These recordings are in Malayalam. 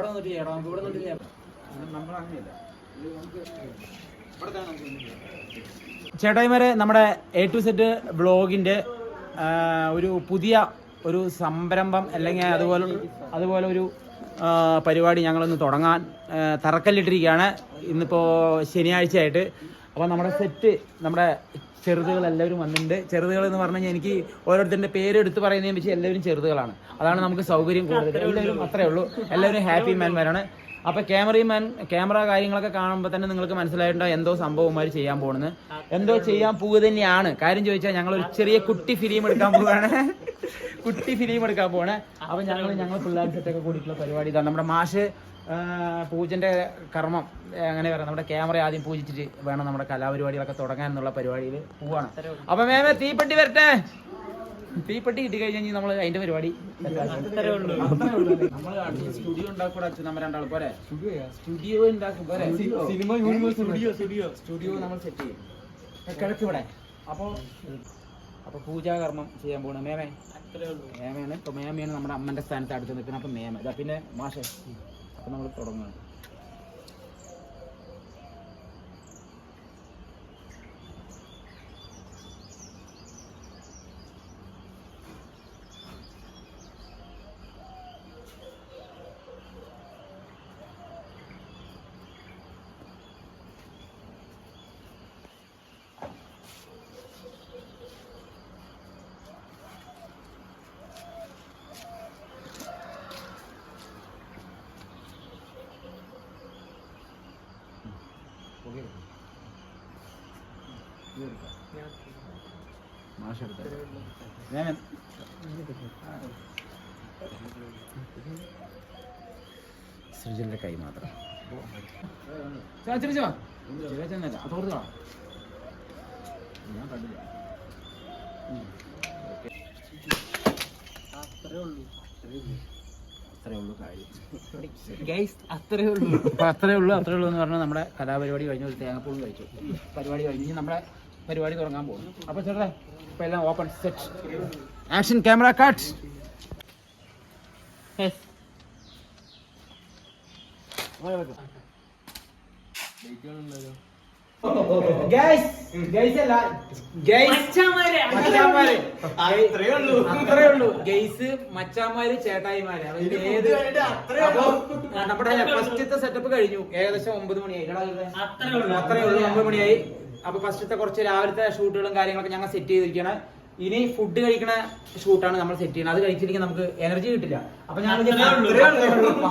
അവിടെ നിന്നിട്ട് ചെയ്യണം. നമുക്ക് ഇവിടെ നിന്നിട്ട് ചേട്ടായിമാരെ നമ്മുടെ എ ടു സെറ്റ് ബ്ലോഗിന്റെ ഒരു പുതിയ ഒരു സംരംഭം അല്ലെങ്കിൽ അതുപോലെ അതുപോലെ ഒരു പരിപാടി ഞങ്ങളൊന്ന് തുടങ്ങാൻ തറക്കല്ലിട്ടിരിക്കുകയാണ്. ഇന്നിപ്പോൾ ശനിയാഴ്ചയായിട്ട്. അപ്പോൾ നമ്മുടെ സെറ്റ് നമ്മുടെ ചെറുതുകൾ എല്ലാവരും വന്നിട്ടുണ്ട്. ചെറുതുകൾ എന്ന് പറഞ്ഞു കഴിഞ്ഞാൽ എനിക്ക് ഓരോരുത്തരുടെ പേര് എടുത്ത് പറയുന്നതിന് വെച്ച് എല്ലാവരും ചെറുതുകളാണ്. അതാണ് നമുക്ക് സൗകര്യം കൂടുതൽ. എല്ലാവരും അത്രേ ഉള്ളൂ. എല്ലാവരും ഹാപ്പി മാൻമാരാണ് അപ്പൊ ക്യാമറമാൻ ക്യാമറ കാര്യങ്ങളൊക്കെ കാണുമ്പോൾ തന്നെ നിങ്ങൾക്ക് മനസ്സിലായിട്ടുണ്ടോ എന്തോ സംഭവന്മാർ ചെയ്യാൻ പോകുന്നത് എന്തോ ചെയ്യാൻ പോവുക തന്നെയാണ്. കാര്യം ചോദിച്ചാൽ ഞങ്ങൾ ഒരു ചെറിയ കുട്ടി ഫിലിം എടുക്കാൻ പോവുകയാണ് കുട്ടി ഫിലിം എടുക്കാൻ പോണേ. അപ്പൊ ഞങ്ങൾ ഞങ്ങൾ പിള്ളേർ സെറ്റൊക്കെ കൂടിയിട്ടുള്ള പരിപാടി ഇതാണ്. നമ്മുടെ മാഷ് പൂജന്റെ കർമ്മം എങ്ങനെ അങ്ങനെ പറയാം നമ്മുടെ ക്യാമറ ആദ്യം പൂജിച്ചിട്ട് വേണം നമ്മുടെ കലാപരിപാടികളൊക്കെ തുടങ്ങാൻ എന്നുള്ള പരിപാടിയിൽ പോവാണ്. അപ്പൊ മേമേ തീപ്പെട്ടി വരട്ടെ. തീപ്പെട്ടി കിട്ടി കഴിഞ്ഞാൽ നമ്മൾ അതിന്റെ പരിപാടി നമ്മൾ സ്റ്റുഡിയോ ഉണ്ടാക്കൂടാ അച്ഛൻ നമ്മ രണ്ടാൾ പോരെ. സ്റ്റുഡിയോ ഉണ്ടാക്കും. പോരെ. Cinema universe studio studio. നമ്മൾ സെറ്റ് ചെയ്യും. കിഴക്ക് ഇവിടെ. അപ്പോ അപ്പൊ പൂജാകർമ്മം ചെയ്യാൻ പോകുന്നത് മേമേ. മേമയാണ് ഇപ്പൊ മേമയാണ് നമ്മുടെ അമ്മന്റെ സ്ഥാനത്ത് അടുത്ത് നിൽക്കുന്നത് അപ്പോൾ മേമ. ഇതാ പിന്നെ മാഷേ. അപ്പൊ നമ്മൾ തുടങ്ങുകയാണ് മേമ സൃജന്റെ കൈ മാത്രം ഞാൻ കണ്ടില്ല. അത്രേ ഉള്ളൂ അത്രേ ഉള്ളൂ അത്രേ ഉള്ളൂ എന്ന് പറഞ്ഞാൽ നമ്മുടെ കലാപരിപാടി കഴിഞ്ഞ ഒരു തേങ്ങാപ്പൂൾ കഴിച്ചു പരിപാടി കഴിഞ്ഞ് നമ്മുടെ പരിപാടി തുടങ്ങാൻ പോകും അപ്പൊ ചേട്ടാ ഇപ്പൊ എല്ലാം open set action camera cut അത്രേ ഉള്ളൂ. ഗെയ്സ് മച്ചാമാര് ചേട്ടായിമാര്. നമ്മുടെ ഫസ്റ്റത്തെ സെറ്റപ്പ് കഴിഞ്ഞു. ഏകദേശം ഒമ്പത് മണിയായി. അത്രേ ഉള്ളൂ. അത്രേ ഉള്ളൂ ഒമ്പത് മണിയായി. അപ്പൊ ഫസ്റ്റത്തെ കുറച്ച് രാവിലത്തെ ഷൂട്ടുകളും കാര്യങ്ങളൊക്കെ ഞങ്ങൾ സെറ്റ് ചെയ്തിരിക്കുകയാണ്. ഇനി ഫുഡ് കഴിക്കണ ഷൂട്ടാണ് നമ്മൾ സെറ്റ് ചെയ്യുന്നത്. അത് കഴിച്ചില്ലെങ്കിൽ നമുക്ക് എനർജി കിട്ടില്ല. അപ്പൊ ഞാൻ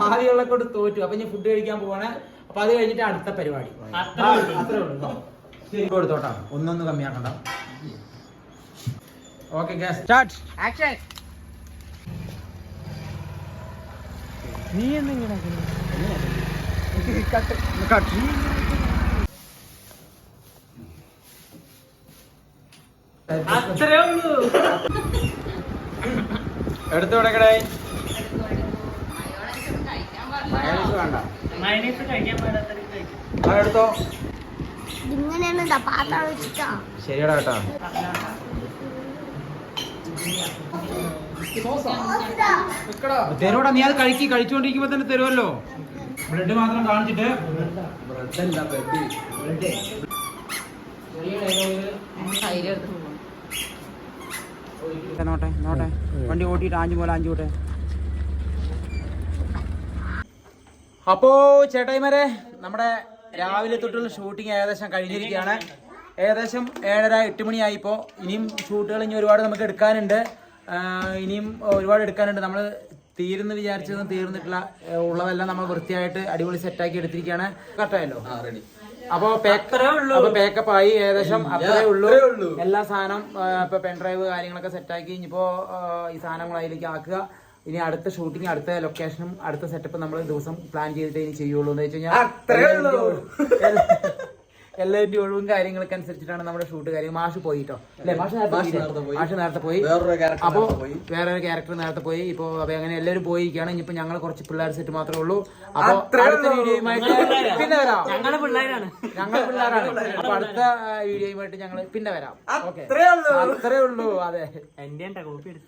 ഭാവിയുള്ള കൊണ്ട് തോറ്റു. അപ്പൊ ഇനി ഫുഡ് കഴിക്കാൻ പോവാണ്. അപ്പൊ അത് കഴിഞ്ഞിട്ട് അടുത്ത പരിപാടി. അത്രേ ഉള്ളൂ. കൊടുത്തോട്ടാ ഒന്നൊന്ന് കമ്മിയാക്കണ്ട. ഓക്കെ സ്റ്റാർട്ട് ആക്ഷൻ നീ എന്തെങ്കിലും അത്രേ ഉള്ളൂ എടുത്തു കൊടുക്കടേ മയോണൈസ് വേണ്ട മൈനസ് കഴിക്കാൻ എടുത്തോ. ഇങ്ങനെയാണ് പാത്രം വെച്ചിട്ടാ ശരിയടാ കേട്ടോ. തരുവടാ നീ അത് കഴിക്കി. കഴിച്ചുകൊണ്ടിരിക്കുമ്പോ തന്നെ തരുമല്ലോ ബ്രെഡ് മാത്രം കാണിച്ചിട്ട്. നോട്ടെ നോട്ടെ വണ്ടി ഓട്ടിയിട്ട് ആഞ്ചു പോലെ ആഞ്ചു അപ്പോ ചേട്ടായിമാരെ നമ്മുടെ രാവിലെ തൊട്ടുള്ള ഷൂട്ടിംഗ് ഏകദേശം കഴിഞ്ഞിരിക്കുകയാണ്. ഏകദേശം ഏഴര എട്ട് മണിയായി ഇപ്പോൾ ഇനിയും ഷൂട്ടുകൾ ഇനി ഒരുപാട് നമുക്ക് എടുക്കാനുണ്ട്. ആ, ഇനിയും ഒരുപാട് എടുക്കാനുണ്ട്. നമ്മൾ തീരുന്ന് വിചാരിച്ചതും തീർന്നിട്ടുള്ള ഉള്ളതെല്ലാം നമ്മൾ വൃത്തിയായിട്ട് അടിപൊളി സെറ്റാക്കി എടുത്തിരിക്കുകയാണ്. കറക്റ്റായല്ലോ അപ്പോ അപ്പൊ പേക്കപ്പ് ആയി ഏകദേശം അത്രേ ഉള്ളൂ. എല്ലാ സാധനം ഇപ്പൊ പെൻഡ്രൈവ് കാര്യങ്ങളൊക്കെ സെറ്റാക്കി ഇനിയിപ്പോ ഈ സാധനങ്ങൾ അതിലേക്ക് ആക്കുക. ഇനി അടുത്ത ഷൂട്ടിംഗ് അടുത്ത ലൊക്കേഷനും അടുത്ത സെറ്റപ്പ് നമ്മൾ ദിവസം പ്ലാൻ ചെയ്തിട്ട് ഇനി ചെയ്യുള്ളൂ എന്ന് വെച്ച് കഴിഞ്ഞാൽ എല്ലാവരുടെയും ഒഴിവും കാര്യങ്ങളൊക്കെ അനുസരിച്ചിട്ടാണ് നമ്മുടെ ഷൂട്ട് കാര്യം. മാഷ് പോയിട്ടോ. അല്ലെ? മാഷ് നേരത്തെ പോയി. മാഷ് നേരത്തെ പോയി. അപ്പോ വേറൊരു ക്യാരക്ടർ നേരത്തെ പോയി. ഇപ്പൊ അപ്പൊ അങ്ങനെ എല്ലാവരും പോയിരിക്കുകയാണ്. ഇനിയിപ്പോ ഞങ്ങൾ കുറച്ച് പിള്ളേർ സെറ്റ് മാത്രമേ ഉള്ളൂ. അപ്പൊ അടുത്ത വീഡിയോയുമായിട്ട് പിന്നെ വരാം. പിള്ളേരാണ്. ഞങ്ങൾ പിള്ളേരാണ്. അടുത്ത വീഡിയോയുമായിട്ട് ഞങ്ങൾ പിന്നെ വരാം. ഓക്കെ അത്രേ ഉള്ളൂ. അതെ. എന്റെ കോപ്പി എടുത്തു?